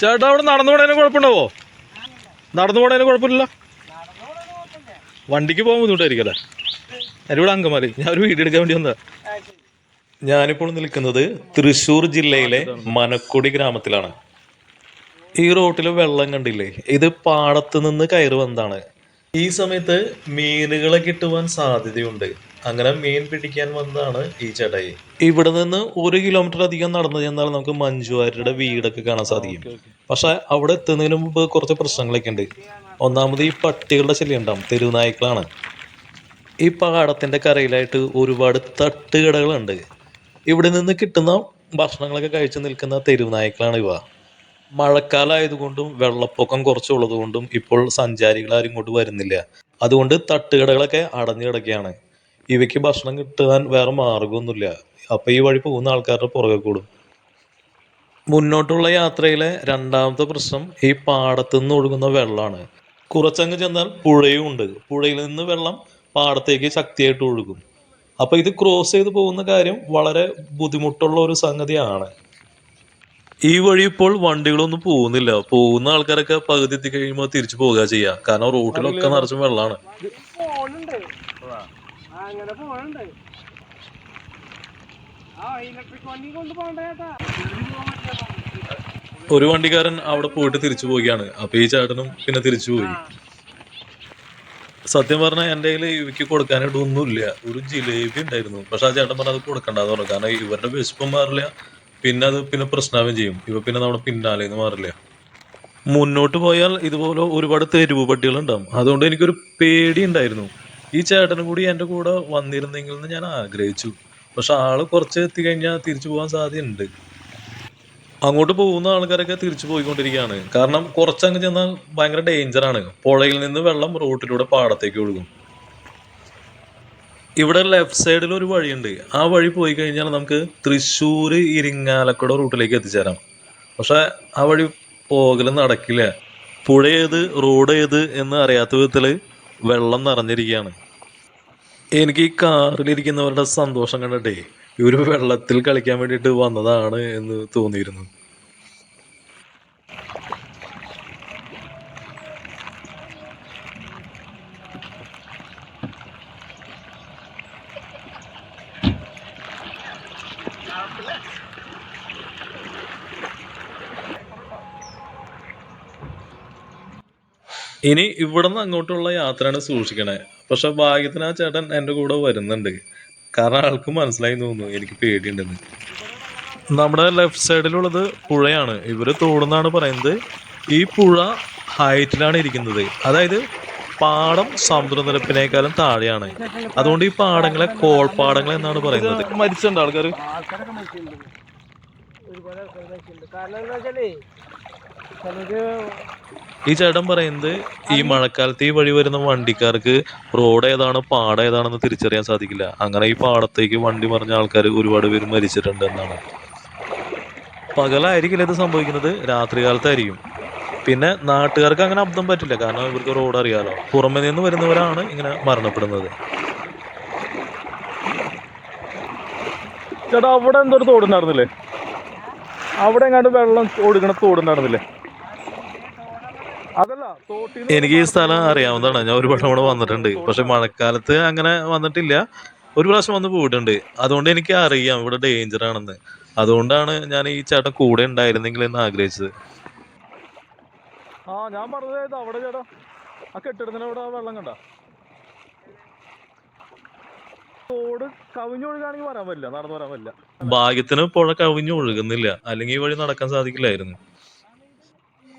ചേട്ടാ അവിടെ നടന്നു പോണതിന് കുഴപ്പമുണ്ടാവോ? നടന്നു പോണതിന് കുഴപ്പമില്ല വണ്ടിക്ക് പോകാൻ ബുദ്ധിമുട്ടായിരിക്കല്ലേ ഇവിടെ അങ്കമാലി. ഞാൻ ഒരു വീഡിയോ എടുക്കാൻ വേണ്ടി വന്നതാ. ഞാനിപ്പോൾ നിൽക്കുന്നത് തൃശ്ശൂർ ജില്ലയിലെ മനക്കുടി ഗ്രാമത്തിലാണ്. ഈ റോട്ടിൽ വെള്ളം കണ്ടില്ലേ? ഇത് പാടത്ത് നിന്ന് കയറി വന്നതാണ്. ഈ സമയത്ത് മീനുകളെ കിട്ടുവാൻ സാധ്യതയുണ്ട്. അങ്ങനെ മീൻ പിടിക്കാൻ വന്നതാണ് ഈ ചേട്ടായി. ഇവിടെ നിന്ന് ഒരു കിലോമീറ്റർ അധികം നടന്നു ചെന്നാൽ നമുക്ക് മഞ്ജുവാരുടെ വീടൊക്കെ കാണാൻ സാധിക്കും. പക്ഷെ അവിടെ എത്തുന്നതിന് മുമ്പ് കുറച്ച് പ്രശ്നങ്ങളൊക്കെ ഉണ്ട്. ഒന്നാമത് ഈ പട്ടികളുടെ ശല്യം ഉണ്ടാവും. തെരുവുനായ്ക്കളാണ് ഈ പാടത്തിന്റെ കരയിലായിട്ട് ഒരുപാട് തട്ടുകടകളുണ്ട്. ഇവിടെ നിന്ന് കിട്ടുന്ന ഭക്ഷണങ്ങളൊക്കെ കഴിച്ചു നിൽക്കുന്ന തെരുവുനായ്ക്കളാണ് ഇവ. മഴക്കാലമായതുകൊണ്ടും വെള്ളപ്പൊക്കം കുറച്ചുള്ളത് കൊണ്ടും ഇപ്പോൾ സഞ്ചാരികൾ ആരും ഇങ്ങോട്ട് വരുന്നില്ല. അതുകൊണ്ട് തട്ടുകടകളൊക്കെ അടഞ്ഞു കിടക്കുകയാണ്. ഇവയ്ക്ക് ഭക്ഷണം കിട്ടാൻ വേറെ മാർഗമൊന്നുമില്ല. അപ്പൊ ഈ വഴി പോകുന്ന ആൾക്കാരുടെ പുറകെ കൂടും. മുന്നോട്ടുള്ള യാത്രയിലെ രണ്ടാമത്തെ പ്രശ്നം ഈ പാടത്തു നിന്ന് ഒഴുകുന്ന വെള്ളമാണ്. കുറച്ചങ്ങ് ചെന്നാൽ പുഴയും ഉണ്ട്. പുഴയിൽ നിന്ന് വെള്ളം പാടത്തേക്ക് ശക്തിയായിട്ട് ഒഴുകും. അപ്പൊ ഇത് ക്രോസ് ചെയ്ത് പോകുന്ന കാര്യം വളരെ ബുദ്ധിമുട്ടുള്ള ഒരു സംഗതിയാണ്. ഈ വഴി ഇപ്പോൾ വണ്ടികളൊന്നും പോകുന്നില്ല. പോകുന്ന ആൾക്കാരൊക്കെ പകുതി എത്തി കഴിയുമ്പോൾ തിരിച്ചു പോകുക ചെയ്യുക കാരണം റോട്ടിലൊക്കെ നിറച്ചും വെള്ളമാണ്. അങ്ങനെ പോകണ്ട? ഒരു വണ്ടിക്കാരൻ അവിടെ പോയിട്ട് തിരിച്ചു പോവുകയാണ്. അപ്പൊ ഈ ചേട്ടനും പിന്നെ തിരിച്ചു പോയി. സത്യം പറഞ്ഞാൽ എന്റെ കയ്യിൽ ഇവയ്ക്ക് കൊടുക്കാനായിട്ട് ഒന്നുമില്ല ഒരു ജിലേബി ഉണ്ടായിരുന്നു. പക്ഷെ ആ ചേട്ടൻ പറഞ്ഞത് കൊടുക്കണ്ടെന്ന് പറഞ്ഞു. കാരണം ഇവരുടെ വിശപ്പം മാറില്ല. പിന്നെ അത് പിന്നെ പ്രശ്നാവും ചെയ്യും. ഇവ പിന്നെ നമ്മുടെ പിന്നാലെ പിന്നാലേന്ന് മാറില്ല. മുന്നോട്ട് പോയാൽ ഇതുപോലെ ഒരുപാട് തെരുവ് പട്ടികൾ ഉണ്ടാവും അതുകൊണ്ട് എനിക്കൊരു പേടി ഉണ്ടായിരുന്നു. ഈ ചേട്ടനും കൂടി എന്റെ കൂടെ വന്നിരുന്നെങ്കിൽ എന്ന് ഞാൻ ആഗ്രഹിച്ചു. പക്ഷെ ആൾ കുറച്ച് എത്തിക്കഴിഞ്ഞാൽ തിരിച്ചു പോകാൻ സാധ്യതയുണ്ട്. അങ്ങോട്ട് പോകുന്ന ആൾക്കാരൊക്കെ തിരിച്ചു പോയിക്കൊണ്ടിരിക്കുകയാണ്. കാരണം കുറച്ചങ്ങ് ചെന്നാൽ ഭയങ്കര ഡേഞ്ചറാണ് പുഴയിൽ നിന്ന് വെള്ളം റോട്ടിലൂടെ പാടത്തേക്ക് ഒഴുകും. ഇവിടെ ലെഫ്റ്റ് സൈഡിൽ ഒരു വഴിയുണ്ട്. ആ വഴി പോയി കഴിഞ്ഞാൽ നമുക്ക് തൃശ്ശൂർ ഇരിങ്ങാലക്കുട റൂട്ടിലേക്ക് എത്തിച്ചേരാം. പക്ഷെ ആ വഴി പോകൽ നടക്കില്ല. പുഴ ഏത് റോഡ് ഏത് എന്ന് അറിയാത്ത വിധത്തിൽ വെള്ളം നിറഞ്ഞിരിക്കുകയാണ്. എനിക്ക് ഈ കാറിലിരിക്കുന്നവരുടെ സന്തോഷം കണ്ടിട്ടേ ഇവർ വെള്ളത്തിൽ കളിക്കാൻ വേണ്ടിയിട്ട് വന്നതാണ് എന്ന് തോന്നിയിരുന്നു. ഇനി ഇവിടുന്ന് അങ്ങോട്ടുള്ള യാത്രയാണ് സൂക്ഷിക്കണേ. പക്ഷെ ഭാഗ്യത്തിന് ആ ചേട്ടൻ എന്റെ കൂടെ വരുന്നുണ്ട്. കാരണം ആൾക്ക് മനസ്സിലായി തോന്നുന്നു. എനിക്ക് പേടിയുണ്ടെന്ന്. നമ്മുടെ ലെഫ്റ്റ് സൈഡിലുള്ളത് പുഴയാണ്. ഇവർ തോടുന്നാണ് പറയുന്നത്. ഈ പുഴ ഹൈറ്റിലാണ് ഇരിക്കുന്നത്. അതായത് പാടം സമുദ്രനിരപ്പിനേക്കാളും താഴെയാണ്. അതുകൊണ്ട് ഈ പാടങ്ങളെ കോൾപ്പാടങ്ങൾ എന്നാണ് പറയുന്നത്. മരിച്ചിട്ടുണ്ട് ആൾക്കാർ കാരണം എന്താ വെച്ചാലേ ഈ ചേട്ടൻ പറയുന്നത് ഈ മഴക്കാലത്ത് ഈ വഴി വരുന്ന വണ്ടിക്കാർക്ക് റോഡ് ഏതാണ് പാട ഏതാണെന്ന് തിരിച്ചറിയാൻ സാധിക്കില്ല. അങ്ങനെ ഈ പാടത്തേക്ക് വണ്ടി മറിഞ്ഞ ആൾക്കാർ ഒരുപാട് പേര് മരിച്ചിട്ടുണ്ട് എന്നാണ്. പകലായിരിക്കില്ല ഇത് സംഭവിക്കുന്നത് രാത്രി കാലത്തായിരിക്കും പിന്നെ നാട്ടുകാർക്ക് അങ്ങനെ അബ്ദം പറ്റില്ല കാരണം ഇവർക്ക് റോഡ് അറിയാലോ. പുറമെ നിന്ന് വരുന്നവരാണ് ഇങ്ങനെ മരണപ്പെടുന്നത്. ചേട്ടാ അവിടെ എന്തൊരു തോടുണ്ടായിരുന്നില്ലേ അവിടെ എങ്ങാണ്ട് വെള്ളം ഒഴുകണ തോടുണ്ടായിരുന്നില്ലേ എനിക്ക് ഈ സ്ഥലം അറിയാവുന്നതാണ്. ഞാൻ ഒരുപാട് തവണ വന്നിട്ടുണ്ട്. പക്ഷെ മഴക്കാലത്ത് അങ്ങനെ വന്നിട്ടില്ല. ഒരു പ്രാവശ്യം വന്ന് പോയിട്ടുണ്ട്. അതുകൊണ്ട് എനിക്ക് അറിയാം ഇവിടെ ഡേഞ്ചർ ആണെന്ന്. അതുകൊണ്ടാണ് ഞാൻ ഈ ചേട്ടൻ കൂടെ ഉണ്ടായിരുന്നെങ്കിൽ എന്ന് ആഗ്രഹിച്ചത്. ആ ഞാൻ പറഞ്ഞത് അവിടെ ചേട്ടാ. ആ കെട്ടിടത്തിന് അവിടെ വെള്ളം കണ്ട? തോട് കവിഞ്ഞൊഴുകാണെങ്കിൽ വരാൻ പറ്റില്ല നടന്നു വരാൻ പറ്റില്ല. ഭാഗ്യത്തിന് പുഴ കവിഞ്ഞൊഴുകുന്നില്ല അല്ലെങ്കിൽ ഈ വഴി നടക്കാൻ സാധിക്കില്ലായിരുന്നു.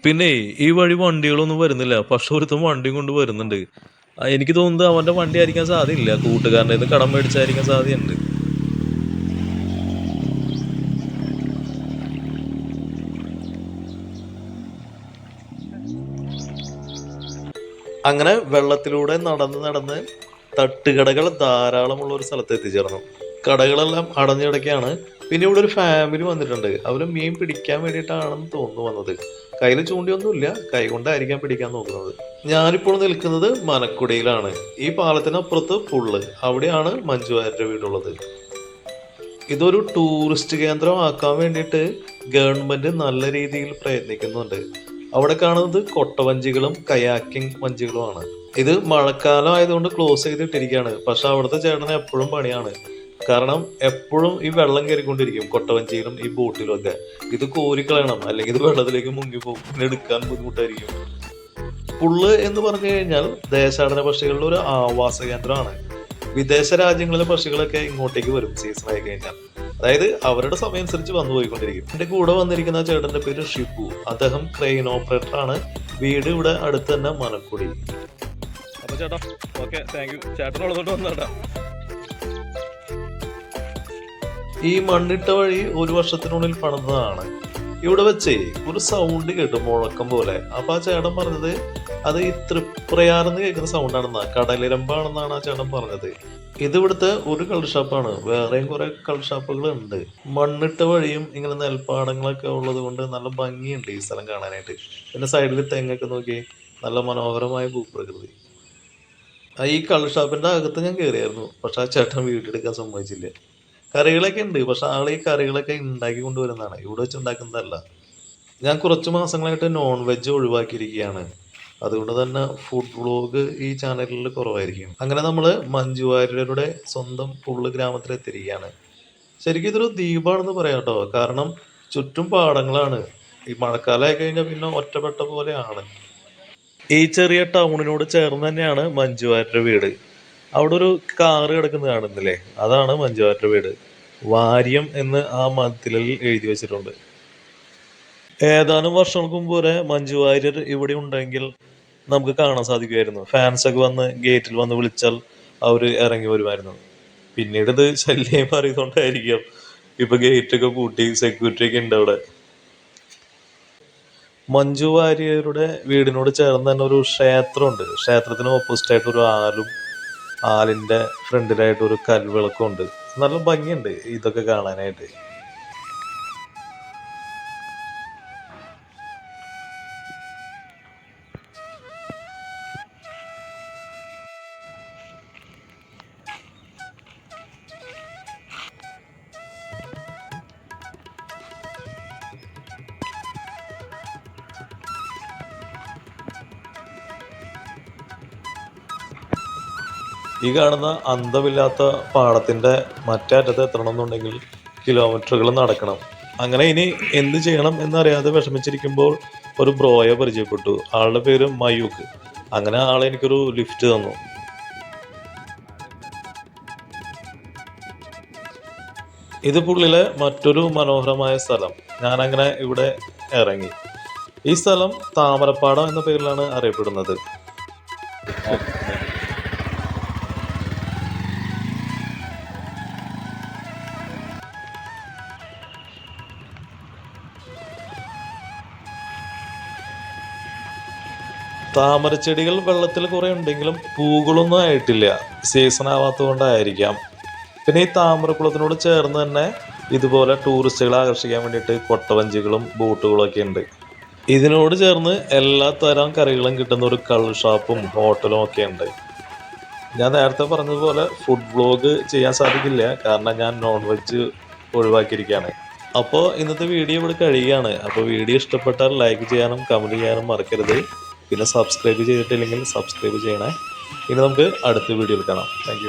പിന്നെ ഈ വഴി വണ്ടികളൊന്നും വരുന്നില്ല. പക്ഷെ ഒരുത്തും വണ്ടിയും കൊണ്ട് വരുന്നുണ്ട്. എനിക്ക് തോന്നുന്നത് അവന്റെ വണ്ടി ആയിരിക്കാൻ സാധ്യതയില്ല കൂട്ടുകാരന്റെ കടം മേടിച്ചായിരിക്കാൻ സാധ്യതയുണ്ട്. അങ്ങനെ വെള്ളത്തിലൂടെ നടന്ന് നടന്ന് തട്ടുകടകൾ ധാരാളമുള്ള ഒരു സ്ഥലത്ത് എത്തിച്ചേർന്നു. കടകളെല്ലാം അടഞ്ഞു കിടക്കുകയാണ് പിന്നെ ഇവിടെ ഒരു ഫാമിലി വന്നിട്ടുണ്ട്. അവർ മീൻ പിടിക്കാൻ വേണ്ടിയിട്ടാണെന്ന് തോന്നുന്നു വന്നത്. കയ്യിൽ ചൂണ്ടിയൊന്നുമില്ല. കൈ കൊണ്ടായിരിക്കാം പിടിക്കാൻ നോക്കുന്നത്. ഞാനിപ്പോൾ നിൽക്കുന്നത് മനക്കുടയിലാണ്. ഈ പാലത്തിനപ്പുറത്ത് പുള്ള് അവിടെയാണ് മഞ്ജുവാരുടെ വീടുള്ളത്. ഇതൊരു ടൂറിസ്റ്റ് കേന്ദ്രം ആക്കാൻ വേണ്ടിയിട്ട് ഗവൺമെന്റ് നല്ല രീതിയിൽ പ്രയത്നിക്കുന്നുണ്ട്. അവിടെ കാണുന്നത് കൊട്ടവഞ്ചികളും കയാക്കിംഗ് വഞ്ചികളുമാണ്. ഇത് മഴക്കാലം ആയതുകൊണ്ട് ക്ലോസ് ചെയ്തിട്ടിരിക്കുകയാണ്. പക്ഷെ അവിടുത്തെ ചേട്ടന് എപ്പോഴും പണിയാണ്. കാരണം എപ്പോഴും ഈ വെള്ളം കയറിക്കൊണ്ടിരിക്കും. കൊട്ടവഞ്ചിയിലും ഈ ബോട്ടിലും ഒക്കെ. ഇത് കോരിക്കളയണം അല്ലെങ്കിൽ ഇത് വെള്ളത്തിലേക്ക് മുങ്ങിപ്പോകും പിന്നെ എടുക്കാൻ ബുദ്ധിമുട്ടായിരിക്കും. പുള്ള് എന്ന് പറഞ്ഞു കഴിഞ്ഞാൽ ദേശാടന പക്ഷികളുടെ ഒരു ആവാസ കേന്ദ്രമാണ്. വിദേശ രാജ്യങ്ങളിലെ പക്ഷികളൊക്കെ ഇങ്ങോട്ടേക്ക് വരും സീസൺ ആയി കഴിഞ്ഞാൽ. അതായത് അവരുടെ സമയം അനുസരിച്ച് വന്നു പോയിക്കൊണ്ടിരിക്കും. എന്റെ കൂടെ വന്നിരിക്കുന്ന ചേട്ടന്റെ പേര് ഷിപ്പു അദ്ദേഹം ക്രെയിൻ ഓപ്പറേറ്റർ ആണ്. വീട് ഇവിടെ അടുത്ത് തന്നെ മനക്കുടി അപ്പൊ ചേട്ടാ ഓക്കെ താങ്ക് യു വന്നേട്ടാ ഈ മണ്ണിട്ട വഴി ഒരു വർഷത്തിനുള്ളിൽ പണിതാണ് ഇവിടെ വെച്ചേ ഒരു സൗണ്ട് കേട്ടു മുഴക്കം പോലെ. അപ്പൊ ആ ചേട്ടൻ പറഞ്ഞത് അത് ഈ തൃപ്രയാർന്ന് കേൾക്കുന്ന സൗണ്ടാണെന്നാ കടലിരമ്പാണെന്നാണ് ആ ചേട്ടൻ പറഞ്ഞത്. ഇത് ഇവിടുത്തെ ഒരു ഷാപ്പാണ് വേറെയും കുറെ ഷാപ്പുകൾ ഉണ്ട്. മണ്ണിട്ട വഴിയും ഇങ്ങനെ നെൽപ്പാടങ്ങളൊക്കെ ഉള്ളത് കൊണ്ട് നല്ല ഭംഗിയുണ്ട് ഈ സ്ഥലം കാണാനായിട്ട്. പിന്നെ സൈഡിൽ തെങ്ങൊക്കെ നോക്കി നല്ല മനോഹരമായ ഭൂപ്രകൃതി. ഈ ഷാപ്പിന്റെ അകത്ത് ഞാൻ കയറിയായിരുന്നു പക്ഷെ ആ ചേട്ടൻ വീട്ടിലെടുക്കാൻ സമ്മതിച്ചില്ല. കറികളൊക്കെ ഉണ്ട്. പക്ഷെ ആൾ ഈ കറികളൊക്കെ ഉണ്ടാക്കി കൊണ്ടുവരുന്നതാണ്. ഇവിടെ വെച്ച് ഉണ്ടാക്കുന്നതല്ല ഞാൻ കുറച്ച് മാസങ്ങളായിട്ട് നോൺ വെജ് ഒഴിവാക്കിയിരിക്കുകയാണ്. അതുകൊണ്ട് തന്നെ ഫുഡ് വ്ളോഗ് ഈ ചാനലിൽ കുറവായിരിക്കും. അങ്ങനെ നമ്മൾ മഞ്ജു വാര്യരുടെ സ്വന്തം പുള്ള് ഗ്രാമത്തിലെത്തിയിരിക്കുകയാണ്. ശരിക്കും ഇതൊരു ദ്വീപാണെന്ന് പറയാം കേട്ടോ. കാരണം ചുറ്റും പാടങ്ങളാണ്. ഈ മഴക്കാലമായി കഴിഞ്ഞാൽ പിന്നെ ഒറ്റപ്പെട്ട പോലെയാണ് ഈ ചെറിയ ടൗണിനോട് ചേർന്ന് തന്നെയാണ് മഞ്ജു വാര്യരുടെ വീട്. അവിടെ ഒരു കാറ് കിടക്കുന്നത് കാണുന്നില്ലേ? അതാണ് മഞ്ജു വീട്. വാര്യം എന്ന് ആ മതിലിൽ എഴുതി വെച്ചിട്ടുണ്ട്. ഏതാനും വർഷങ്ങൾക്ക് മുമ്പ് വരെ മഞ്ജു വാര്യർ ഇവിടെ ഉണ്ടെങ്കിൽ നമുക്ക് കാണാൻ സാധിക്കുമായിരുന്നു. ഫാൻസ് ഒക്കെ വന്ന് ഗേറ്റിൽ വന്ന് വിളിച്ചാൽ അവർ ഇറങ്ങി വരുമായിരുന്നു. പിന്നീട് ഇത് ശല്യം മാറിയതുകൊണ്ടായിരിക്കാം ഇപ്പൊ ഗേറ്റ് ഒക്കെ പൂട്ടി സെക്യൂരിറ്റി ഒക്കെ ഉണ്ട് അവിടെ. മഞ്ജു വാര്യരുടെ വീടിനോട് ചേർന്ന് തന്നെ ഒരു ക്ഷേത്രമുണ്ട്. ക്ഷേത്രത്തിന് ഓപ്പോസിറ്റ് ആയിട്ട് ഒരു ആലും ആലിന്റെ ഫ്രണ്ടിലായിട്ട് ഒരു കൽവിളക്കുണ്ട് നല്ല ഭംഗിയുണ്ട് ഇതൊക്കെ കാണാനായിട്ട്. ഈ കാണുന്ന അന്തമില്ലാത്ത പാടത്തിന്റെ മറ്റേ അറ്റത്ത് എത്തണമെന്നുണ്ടെങ്കിൽ കിലോമീറ്ററുകൾ നടക്കണം. അങ്ങനെ ഇനി എന്ത് ചെയ്യണം എന്നറിയാതെ വിഷമിച്ചിരിക്കുമ്പോൾ ഒരു ബ്രോയെ പരിചയപ്പെട്ടു. ആളുടെ പേര് മയൂക്ക് അങ്ങനെ ആൾ എനിക്കൊരു ലിഫ്റ്റ് തന്നു. ഇത് പുള്ളിലെ മറ്റൊരു മനോഹരമായ സ്ഥലം. ഞാനങ്ങനെ ഇവിടെ ഇറങ്ങി. ഈ സ്ഥലം താമരപ്പാടം എന്ന പേരിലാണ് അറിയപ്പെടുന്നത്. താമരച്ചെടികൾ വെള്ളത്തിൽ കുറെ ഉണ്ടെങ്കിലും പൂകളൊന്നും ആയിട്ടില്ല. സീസൺ ആവാത്തത് കൊണ്ടായിരിക്കാം പിന്നെ ഈ താമരക്കുളത്തിനോട് ചേർന്ന് തന്നെ ഇതുപോലെ ടൂറിസ്റ്റുകളെ ആകർഷിക്കാൻ വേണ്ടിയിട്ട് കൊട്ടവഞ്ചികളും ബോട്ടുകളും ഒക്കെ ഉണ്ട്. ഇതിനോട് ചേർന്ന് എല്ലാ തരം കറികളും കിട്ടുന്ന ഒരു കള്ള് ഷാപ്പും ഹോട്ടലും ഒക്കെ ഉണ്ട്. ഞാൻ നേരത്തെ പറഞ്ഞതുപോലെ ഫുഡ് വ്ളോഗ് ചെയ്യാൻ സാധിക്കില്ല. കാരണം ഞാൻ നോൺ വെജ് ഒഴിവാക്കിയിരിക്കുകയാണ്. അപ്പോൾ ഇന്നത്തെ വീഡിയോ ഇവിടെ കഴിയുകയാണ്. അപ്പോൾ വീഡിയോ ഇഷ്ടപ്പെട്ടാൽ ലൈക്ക് ചെയ്യാനും കമന്റ് ചെയ്യാനും മറക്കരുത്. പിന്നെ സബ്സ്ക്രൈബ് ചെയ്തിട്ടില്ലെങ്കിൽ സബ്സ്ക്രൈബ് ചെയ്യണേ. ഇനി നമുക്ക് അടുത്ത വീഡിയോയിൽ കാണാം. താങ്ക്